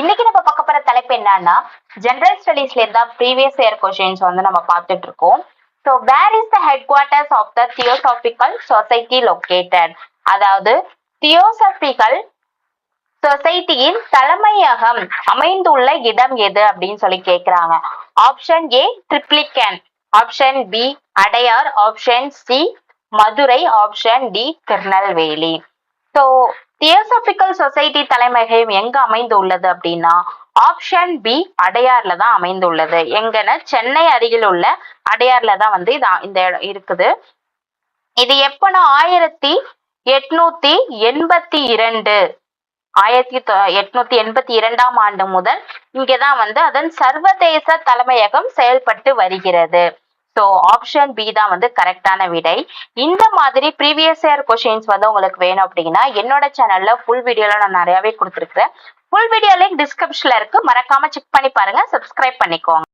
இன்னைக்கு நம்ம பார்க்க போற தலைப்பு என்னன்னா ஜெனரல் ஸ்டடீஸ்ல இருந்தா ப்ரீவியஸ் இயர் கொஸ்டின்ஸ் வந்து நம்ம பார்த்துட்டு இருக்கோம். So where is the headquarters of the theosophical society located அதாவது தியோசாபிக்கல் சொசைட்டியின் தலைமையகம் அமைந்துள்ள இடம் எது அப்படின்னு சொல்லி கேக்குறாங்க. Option A Triplicane option B Adyar option C Madurai option D Tirunelveli so theosophical society தலைமையகம் எங்க அமைந்துள்ளது அப்படின்னா ஆப்ஷன் பி அடையார்ல தான் அமைந்துள்ளது. எங்கன்னா சென்னை அருகில் உள்ள அடையார்ல தான் வந்து இது இந்த இடம் இருக்குது. இது எப்பனா ஆயிரத்தி எட்நூத்தி எண்பத்தி இரண்டு. ஆயிரத்தி எட்நூத்தி எண்பத்தி இரண்டாம் ஆண்டு முதல் இங்கதான் வந்து அதன் சர்வதேச தலைமையகம் செயல்பட்டு வருகிறது. ஸோ ஆப்ஷன் பி தான் வந்து கரெக்டான விடை. இந்த மாதிரி ப்ரீவியஸ் இயர் கொஷின்ஸ் வந்து உங்களுக்கு வேணும் அப்படின்னா என்னோட சேனல்ல ஃபுல் வீடியோல நான் நிறையவே கொடுத்துருக்கேன் ஃபுல் வீடியோ லிங்க் டிஸ்கிரிப்ஷன்ல இருக்கு. மறக்காம செக் பண்ணி பாருங்க. சப்ஸ்கிரைப் பண்ணிக்கோங்க.